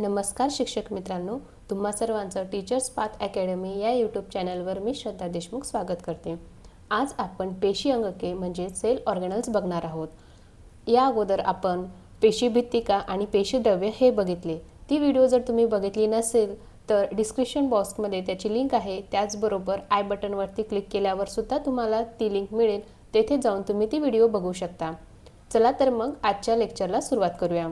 नमस्कार शिक्षक मित्रांनो तुम्हा सर्वांचं टीचर्स पाथ अकॅडमी या यूट्यूब चॅनलवर मी श्रद्धा देशमुख स्वागत करते. आज आपण पेशी अंगके म्हणजे सेल ऑर्गॅनल्स बघणार आहोत. या अगोदर आपण पेशी भित्तिका आणि पेशी द्रव्य हे बघितले. ती व्हिडिओ जर तुम्ही बघितली नसेल तर डिस्क्रिप्शन बॉक्समध्ये त्याची लिंक आहे. त्याचबरोबर आय बटनवरती क्लिक केल्यावर सुद्धा तुम्हाला ती लिंक मिळेल. तेथे जाऊन तुम्ही ती व्हिडिओ बघू शकता. चला तर मग आजच्या लेक्चरला सुरुवात करूया.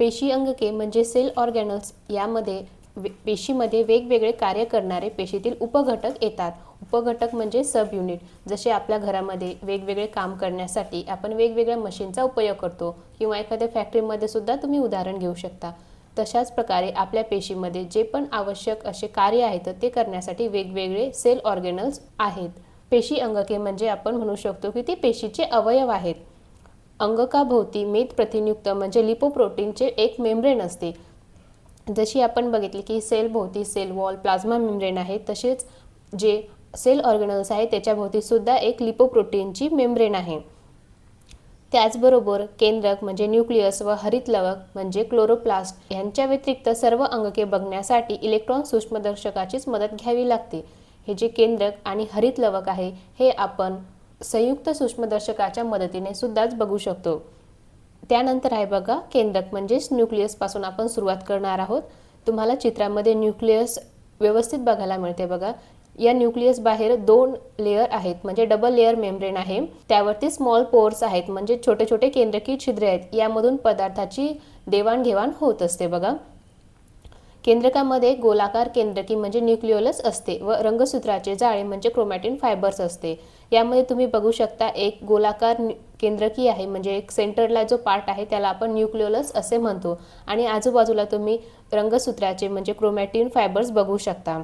पेशी अंगके म्हणजे सेल ऑर्गॅनल्स यामध्ये वे- पेशीमध्ये वेगवेगळे कार्य करणारे पेशीतील उपघटक येतात. उपघटक म्हणजे सब युनिट जसे आपल्या घरामध्ये वेगवेगळे काम करण्यासाठी आपण वेगवेगळ्या मशीनचा उपयोग करतो किंवा एखाद्या फॅक्टरीमध्ये सुद्धा तुम्ही उदाहरण घेऊ शकता. तशाच प्रकारे आपल्या पेशीमध्ये जे पण आवश्यक असे कार्य आहेत ते करण्यासाठी वेगवेगळे सेल ऑर्गॅनल्स आहेत. पेशी अंगके म्हणजे आपण म्हणू शकतो की ते पेशीचे अवयव आहेत. अंगकाभोवती मेद प्रथिनयुक्त म्हणजे लिपोप्रोटीनचे एक मेम्ब्रेन असते. जशी आपण बघितली की सेलभोवती सेल वॉल प्लाझ्मा मेम्ब्रेन आहे तसेच जे सेल ऑर्गनल्स आहे त्याच्याभोवती सुद्धा एक लिपोप्रोटीनची मेम्ब्रेन आहे. त्याचबरोबर केंद्रक म्हणजे न्यूक्लियस व हरितलवक म्हणजे क्लोरोप्लास्ट यांच्या व्यतिरिक्त सर्व अंगके बघण्यासाठी इलेक्ट्रॉन सूक्ष्मदर्शकाचीच मदत घ्यावी लागते. हे जे केंद्रक आणि हरितलवक आहे हे आपण संयुक्त सूक्ष्मदर्शकाच्या मदतीने सुद्धाच बघू शकतो. त्यानंतर आहे बघा केंद्रक म्हणजेच न्यूक्लियसपासून आपण सुरुवात करणार आहोत. तुम्हाला चित्रामध्ये न्यूक्लियस व्यवस्थित बघायला मिळते बघा. या न्यूक्लियस बाहेर दोन लेअर आहेत म्हणजे डबल लेअर मेम्ब्रेन आहे. त्यावरती स्मॉल पोर्स आहेत म्हणजे छोटे छोटे केंद्रकीय छिद्रे आहेत. यामधून पदार्थाची देवाणघेवाण होत असते बघा. केंद्रकामध्ये गोलाकार केंद्रकी म्हणजे न्यूक्लिओलस असते व रंगसूत्राचे जाळे म्हणजे क्रोमॅटिन फायबर्स असते. यामध्ये तुम्ही बघू शकता एक गोलाकार न्यू- केंद्रकी आहे म्हणजे एक सेंटरला जो पार्ट आहे त्याला आपण न्यूक्लिओलस असे म्हणतो. आणि आजूबाजूला तुम्ही रंगसूत्राचे म्हणजे क्रोमॅटिन फायबर्स बघू शकता.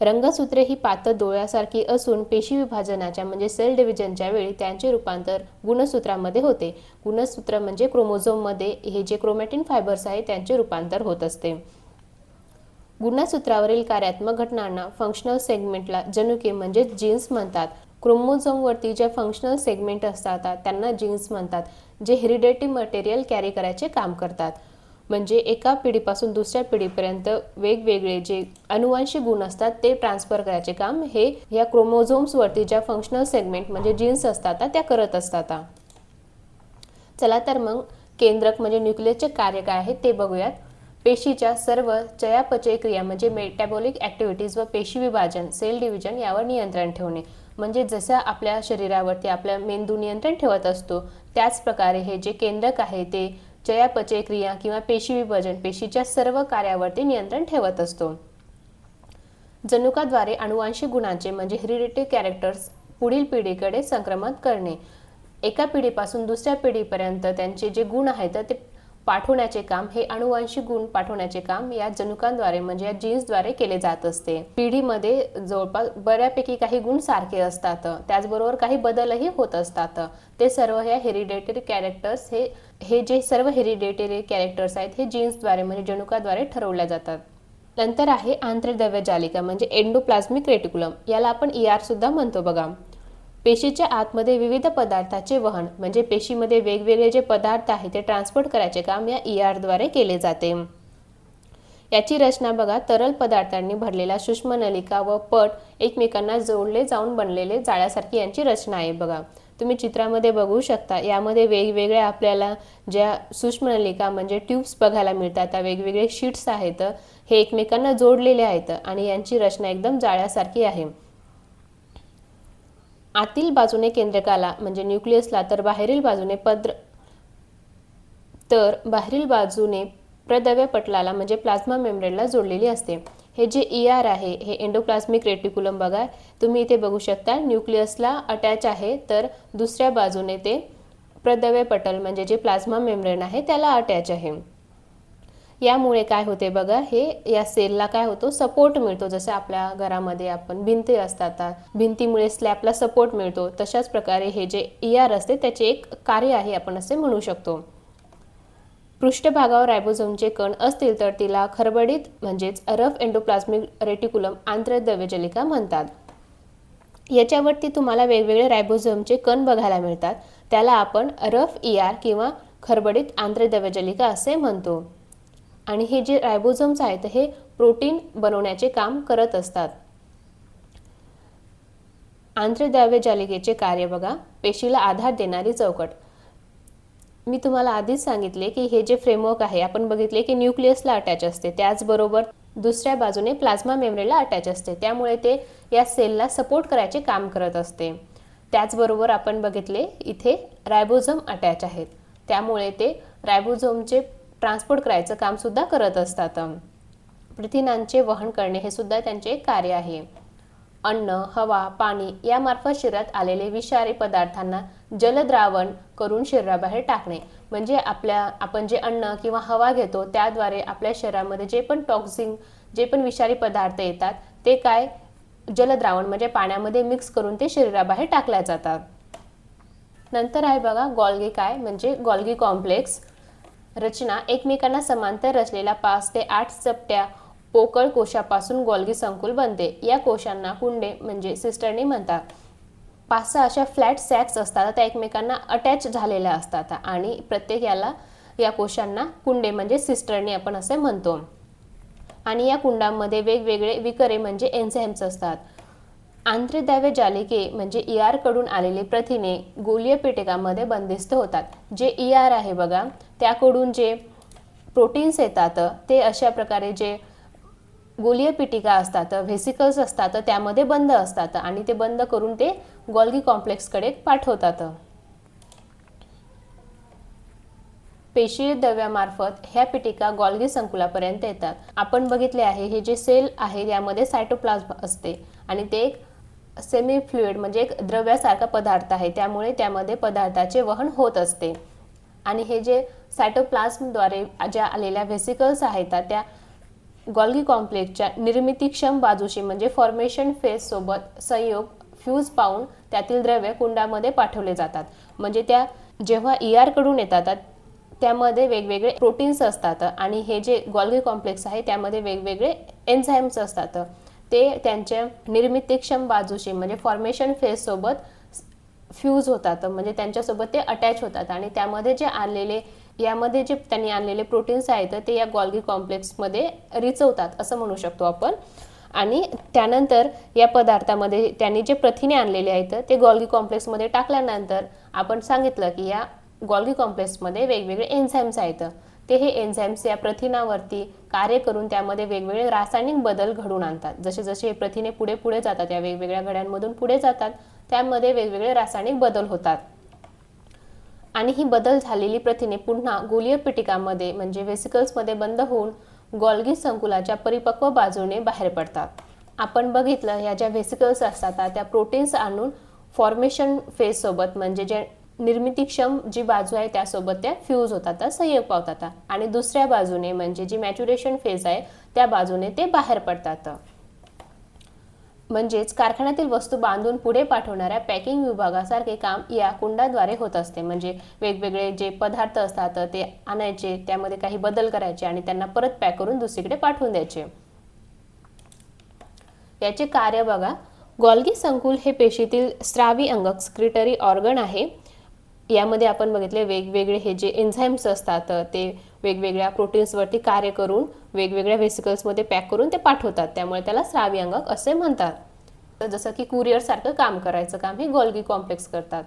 रंगसूत्रे ही पातळ डोळ्यासारखी असून पेशी विभाजनाच्या म्हणजे सेल डिव्हिजनच्या वेळी त्यांचे रूपांतर गुणसूत्रामध्ये होते. गुणसूत्र म्हणजे क्रोमोझोममध्ये हे जे क्रोमॅटिन फायबर्स आहे त्यांचे रूपांतर होत असते. गुणसूत्रावरील कार्यात्मक घटनांना फंक्शनल सेगमेंटला जनुके म्हणजे जीन्स म्हणतात. क्रोमोझोमवरती ज्या फंक्शनल सेगमेंट असतात त्यांना जीन्स म्हणतात जे हेरिडेटी मटेरियल कॅरी करायचे काम करतात. म्हणजे एका पिढीपासून दुसऱ्या पिढीपर्यंत वेगवेगळे जे अनुवांशिक गुण असतात ते ट्रान्सफर करायचे काम हे या क्रोमोझोम्सवरती ज्या फंक्शनल सेगमेंट म्हणजे जीन्स असतात त्या करत असतात. चला तर मग केंद्रक म्हणजे न्यूक्लियसचे कार्य काय आहे ते बघूयात. पेशीच्या सर्व चयापचय क्रिया म्हणजे मेटॅबॉलिक ॲक्टिव्हिटीज व पेशी विभाजन सेल डिव्हिजन यावर नियंत्रण ठेवणे. म्हणजे जसं आपल्या शरीरावरती आपल्या मेंदू नियंत्रण ठेवत असतो त्याच प्रकारे हे जे केंद्रक आहे ते चयापचय क्रिया किंवा पेशी विभाजन पेशीच्या सर्व कार्यावरती नियंत्रण ठेवत असतो. जनुकाद्वारे अनुवांशिक गुणांचे म्हणजे हेरिडिटी कॅरेक्टर्स पुढील पिढीकडे संक्रमण करणे. एका पिढीपासून दुसऱ्या पिढीपर्यंत त्यांचे जे गुण आहेत ते पाठवण्याचे काम हे अनुवांशिक गुण पाठवण्याचे काम या जनुकांद्वारे म्हणजे या जीन्सद्वारे केले जात असते. पिढीमध्ये जवळपास बऱ्यापैकी काही गुण सारखे असतात. त्याचबरोबर काही बदलही होत असतात. ते सर्व ह्या हेरिडेटरी कॅरेक्टर्स हे हे जे सर्व हेरिडेटरी कॅरेक्टर्स आहेत हे जीन्सद्वारे म्हणजे जनुकाद्वारे ठरवल्या जातात. नंतर आहे आंतरद्रव्य जालिका म्हणजे एंडोप्लाझ्मिक रेटिकुलम. याला आपण ई आर सुद्धा म्हणतो बघा. पेशीच्या आतमध्ये विविध पदार्थाचे वहन म्हणजे पेशीमध्ये वेगवेगळे जे पदार्थ आहे ते ट्रान्सपोर्ट करायचे काम या ई आरद्वारे केले जाते. याची रचना बघा तरल पदार्थांनी भरलेला सूक्ष्म नलिका व पट एकमेकांना जोडले जाऊन बनलेले जाळ्यासारखी यांची रचना आहे बघा. तुम्ही चित्रामध्ये बघू शकता यामध्ये वेगवेगळ्या आपल्याला ज्या सूक्ष्म नलिका म्हणजे ट्यूब्स बघायला मिळतात त्या वेगवेगळे शीट्स आहेत हे एकमेकांना जोडलेले आहेत आणि यांची रचना एकदम जाळ्यासारखी आहे. आतील बाजूने केंद्रकाला म्हणजे न्यूक्लियसला तर बाहेरील बाजूने पद्र तर बाहेरील बाजूने प्रदव्य पटलाला म्हणजे प्लाझ्मा मेम्ब्रेनला जोडलेली असते. हे जे ई आर आहे हे एंडोप्लाझ्मिक रेटिकुलम बघा. तुम्ही इथे बघू शकता न्यूक्लियसला अटॅच आहे तर दुसऱ्या बाजूने ते प्रदव्य पटल म्हणजे जे प्लाझ्मा मेम्ब्रेन आहे त्याला अटॅच आहे. यामुळे काय होते बघा हे या सेलला काय होतो सपोर्ट मिळतो. जसं आपल्या घरामध्ये आपण भिंती असतात भिंतीमुळे स्लॅबला सपोर्ट मिळतो. तशाच प्रकारे हे जे ई आर असते त्याचे एक कार्य आहे आपण असे म्हणू शकतो. पृष्ठभागावर रायबोझोमचे कण असतील तर तिला खरबडीत म्हणजेच रफ एंडोप्लाझ्मिक रेटिकुलम आंतरद्रव्यजलिका म्हणतात. याच्यावरती तुम्हाला वेगवेगळे रायबोझोमचे कण बघायला मिळतात. त्याला आपण रफ ई आर किंवा खरबडीत आंतरद्रव्यजलिका असे म्हणतो. आणि हे जे रायबोझोम्स आहेत हे प्रोटीन बनवण्याचे काम करत असतात. आंतरद्रव्य जालिकेचे कार्य बघा पेशीला आधार देणारी चौकट. मी तुम्हाला आधीच सांगितले की हे जे फ्रेमवर्क आहे आपण बघितले की न्यूक्लियसला अटॅच असते. त्याचबरोबर दुसऱ्या बाजूने प्लाझ्मा मेमरीला अटॅच असते. त्यामुळे ते या सेलला सपोर्ट करायचे काम करत असते. त्याचबरोबर आपण बघितले इथे रायबोझम अटॅच आहेत. त्यामुळे ते रायबोझोमचे ट्रान्सपोर्ट करायचं कामसुद्धा करत असतात. प्रथिनांचे वहन करणे हे सुद्धा त्यांचे एक कार्य आहे. अन्न हवा पाणी यामार्फत शरीरात आलेले विषारी पदार्थांना जलद्रावण करून शरीराबाहेर टाकणे. म्हणजे आपल्या आपण जे अन्न किंवा हवा घेतो त्याद्वारे आपल्या शरीरामध्ये जे पण टॉक्सिन जे पण विषारी पदार्थ येतात ते काय? जलद्रावण म्हणजे पाण्यामध्ये मिक्स करून ते शरीराबाहेर टाकल्या जातात. नंतर आहे बघा गॉल्गी काय? म्हणजे गॉल्गी कॉम्प्लेक्स. रचना एकमेकांना समांतर रचलेल्या पाच ते आठ चपट्या पोकळ कोशापासून गोल्गी संकुल बनते. या कोशांना कुंडे म्हणजे सिस्टरनी म्हणतात. पाच सहा अशा फ्लॅट सॅक्स असतात त्या एकमेकांना अटॅच झालेल्या असतात आणि प्रत्येक याला या कोशांना कुंडे म्हणजे सिस्टरनी आपण असे म्हणतो. आणि या कुंडांमध्ये वेगवेगळे विकरे म्हणजे एन्झाईम्स असतात. आंतरद्रव्य जालिके म्हणजे ई आरकडून आलेले प्रथिने गोलीय पेटकामध्ये बंदिस्त होतात. जे ई आर आहे बघा त्याकडून जे प्रोटीन्स येतात ते अशा प्रकारे जे गोलीय पिटिका असतात व्हेसिकल्स असतात त्यामध्ये बंद असतात आणि ते बंद करून ते गॉल्गी कॉम्प्लेक्सकडे पाठवतात. पेशी द्रव्यामार्फत ह्या पिटिका गॉल्गी संकुलापर्यंत येतात. आपण बघितले आहे हे जे सेल आहे यामध्ये सायटोप्लाझ्म असते आणि ते एक सेमी फ्लुइड म्हणजे एक द्रव्यासारखा पदार्थ आहे. त्यामुळे त्यामध्ये पदार्थाचे वहन होत असते. आणि हे जे सायटोप्लाझ्मद्वारे ज्या आलेल्या व्हेसिकल्स आहेत त्या गॉल्गी कॉम्प्लेक्सच्या निर्मितीक्षम बाजूशी म्हणजे फॉर्मेशन फेससोबत संयोग फ्यूज पाहून त्यातील द्रव्य कुंडामध्ये पाठवले जातात. म्हणजे त्या जेव्हा ई आरकडून येतात त्यामध्ये वेगवेगळे प्रोटीन्स असतात आणि हे जे गॉल्गी कॉम्प्लेक्स आहे त्यामध्ये वेगवेगळे एन्झाईम्स असतात. ते त्यांच्या निर्मितीक्षम बाजूशी म्हणजे फॉर्मेशन फेससोबत फ्यूज होतात. म्हणजे त्यांच्यासोबत ते अटॅच होतात. आणि त्यामध्ये जे आलेले यामध्ये जे त्यांनी आणलेले प्रोटीन्स आहेत ते या गॉल्गी कॉम्प्लेक्समध्ये रिचवतात असं म्हणू शकतो आपण. आणि त्यानंतर या पदार्थामध्ये त्यांनी जे प्रथिने आणलेले आहेत ते गॉल्गी कॉम्प्लेक्समध्ये टाकल्यानंतर आपण सांगितलं की या गॉल्गी कॉम्प्लेक्समध्ये वेगवेगळे एन्झाईम्स आहेत. ते हे एन्झाईम्स या प्रथिनावरती कार्य करून त्यामध्ये वेगवेगळे रासायनिक बदल घडून आणतात. जसे जसे हे प्रथिने पुढे पुढे जातात या वेगवेगळ्या घड्यांमधून पुढे जातात त्यामध्ये वेगवेगळे रासायनिक बदल होतात. आणि ही बदल झालेली प्रथिने पुन्हा गोलीय पिटिकामध्ये म्हणजे वेसिकल्समध्ये बंद होऊन गॉल्गी संकुलाच्या परिपक्व बाजूने बाहेर पडतात. आपण बघितलं ह्या ज्या व्हेसिकल्स असतात त्या प्रोटीन्स आणून फॉर्मेशन फेससोबत म्हणजे जे निर्मितीक्षम जी बाजू आहे त्यासोबत त्या फ्यूज होतात संयोग पावतात. आणि दुसऱ्या बाजूने म्हणजे जी मॅच्युरेशन फेज आहे त्या बाजूने ते बाहेर पडतात. म्हणजेच कारखान्यातील वस्तू बांधून पुढे पाठवणाऱ्या पॅकिंग विभागासारखे काम या कुंडाद्वारे होत असते. म्हणजे वेगवेगळे जे पदार्थ असतात ते आणायचे त्यामध्ये काही बदल करायचे आणि त्यांना परत पॅक करून दुसरीकडे पाठवून द्यायचे. याचे कार्य बघा गॉल्गी संकुल हे पेशीतील स्रावी अंगक स्क्रिटरी ऑर्गन आहे. यामध्ये आपण बघितले वेगवेगळे हे जे एन्झाईम्स असतात ते वेगवेगळ्या प्रोटीन्सवरती कार्य करून वेगवेगळ्या व्हेसिकल्समध्ये पॅक करून ते पाठवतात. त्यामुळे त्याला स्रावी अंगक असे म्हणतात. तर जसं की कुरिअरसारखं काम करायचं काम हे गोल्गी कॉम्प्लेक्स करतात.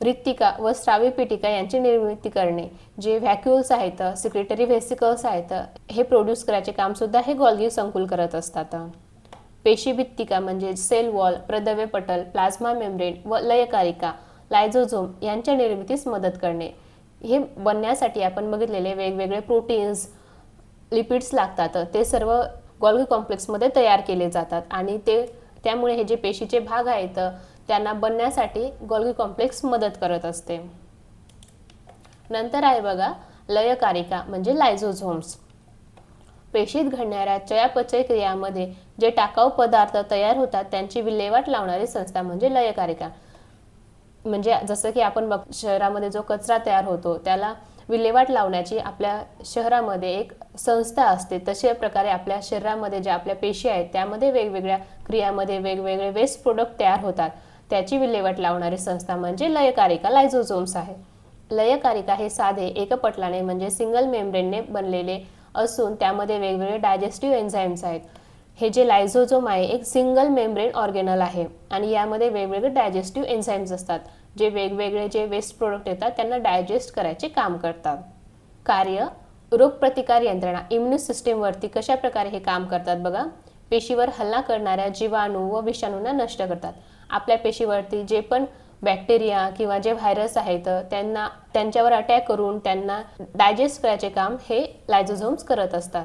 रिक्तिका व स्रावी पिटिका यांची निर्मिती करणे. जे व्हॅक्युल्स आहेत सिक्रेटरी व्हेसिकल्स आहेत हे प्रोड्यूस करायचे काम सुद्धा हे गोल्गी संकुल करत असतात. पेशीभित्तिका म्हणजे सेल वॉल प्रदव्य पटल प्लाझ्मा मेम्ब्रेन व लयकारिका लायझोझोम यांच्या निर्मितीस मदत करणे. हे बनण्यासाठी आपण बघितलेले वेगवेगळे प्रोटीन्स लिपिड्स लागतात. ते सर्व गॉल्गी कॉम्प्लेक्समध्ये तयार केले जातात आणि ते त्यामुळे हे जे पेशीचे भाग आहेत त्यांना बनण्यासाठी गॉल्गी कॉम्प्लेक्स मदत करत असते. नंतर आहे बघा लयकारिका म्हणजे लायझोझोम्स. पेशीत घडणाऱ्या चयापचय क्रियामध्ये जे टाकाऊ पदार्थ तयार होतात त्यांची विल्हेवाट लावणारी संस्था म्हणजे लयकारिका. म्हणजे जसं की आपण बघ शहरामध्ये जो कचरा तयार होतो त्याला विल्हेवाट लावण्याची आपल्या शहरामध्ये एक संस्था असते. तशा प्रकारे आपल्या शरीरामध्ये ज्या आपल्या पेशी आहेत त्यामध्ये वेगवेगळ्या क्रियामध्ये वेगवेगळे वेस्ट प्रोडक्ट तयार होतात. त्याची विल्हेवाट लावणारी संस्था म्हणजे लयकारिका लायझोझोम्स आहे. लयकारिका हे साधे एकपटलाने म्हणजे सिंगल मेम्ब्रेनने बनलेले असून त्यामध्ये वेगवेगळे डायजेस्टिव्ह एन्झाईम्स आहेत. हे जे लायझोझोम आहे एक सिंगल मेम्ब्रेन ऑर्गेनल आहे. आणि यामध्ये वेगवेगळे डायजेस्टिव्ह एन्झाईम्स असतात. जे वेगवेगळे जे वेस्ट प्रोडक्ट येतात त्यांना डायजेस्ट करायचे काम करतात. कार्य रोगप्रतिकार यंत्रणा इम्युन सिस्टीमवरती कशा प्रकारे हे काम करतात बघा? पेशीवर हल्ला करणाऱ्या जीवाणू व विषाणूंना नष्ट करतात. आपल्या पेशीवरती जे पण बॅक्टेरिया किंवा जे व्हायरस आहेत त्यांना त्यांच्यावर अटॅक करून त्यांना डायजेस्ट करायचे काम हे लायझोझोम्स करत असतात.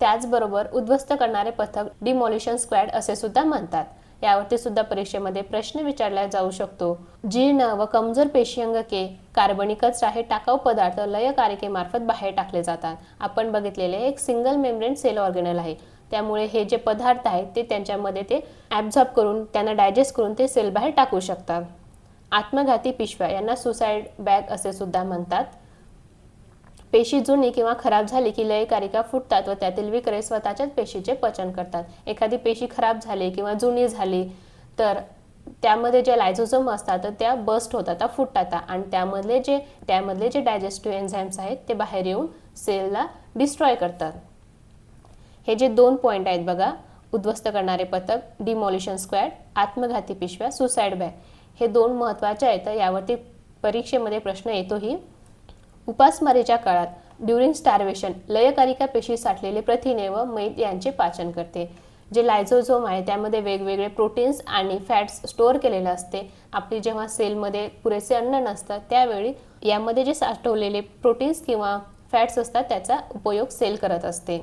त्याचबरोबर उद्ध्वस्त करणारे पथक डिमॉलिशन स्क्वॅड असे सुद्धा म्हणतात. यावरती सुद्धा परीक्षेमध्ये प्रश्न विचारला जाऊ शकतो. जीर्ण व कमजोर पेशीअंगके कार्बनिक कचरा हे टाकाऊ पदार्थ लयकारिकेमार्फत बाहेर टाकले जातात. आपण बघितलेले एक सिंगल मेम्ब्रेन सेल ऑर्गेनल आहे. त्यामुळे हे जे पदार्थ आहेत ते त्यांच्यामध्ये ते ॲब्झॉर्ब करून त्यांना डायजेस्ट करून ते सेल बाहेर टाकू शकतात. आत्मघाती पिशव्या यांना सुसाईड बॅग असे सुद्धा म्हणतात. पेशी जुनी किंवा खराब झाली की लयकारिका फुटतात व त्यातील विक्रे स्वतःच्याच पेशीचे पचन करतात. एखादी पेशी खराब झाली किंवा जुनी झाली तर त्यामध्ये जे लायझोझोम असतात तर त्या बस्ट होतात फुटतात. आणि त्यामधले जे त्यामधले जे डायजेस्टिव्ह एन्झाईम्स आहेत ते बाहेर येऊन सेलला डिस्ट्रॉय करतात. हे जे दोन पॉईंट आहेत बघा उद्ध्वस्त करणारे पथक डिमॉलिशन स्क्वॅड आत्मघाती पिशव्या सुसाईड बॅग हे दोन महत्त्वाचे आहेत यावरती परीक्षेमध्ये प्रश्न येतोही. उपासमारीच्या काळात ड्युरिंग स्टार्वेशन लयकारिका पेशी साठलेले प्रथिने व मैद यांचे पाचन करते. जे लायझोझोम आहे त्यामध्ये वेगवेगळे प्रोटीन्स आणि फॅट्स स्टोअर केलेले असते. आपली जेव्हा सेलमध्ये पुरेसे अन्न नसतं त्यावेळी यामध्ये जे साठवलेले प्रोटीन्स किंवा फॅट्स असतात त्याचा उपयोग सेल करत असते.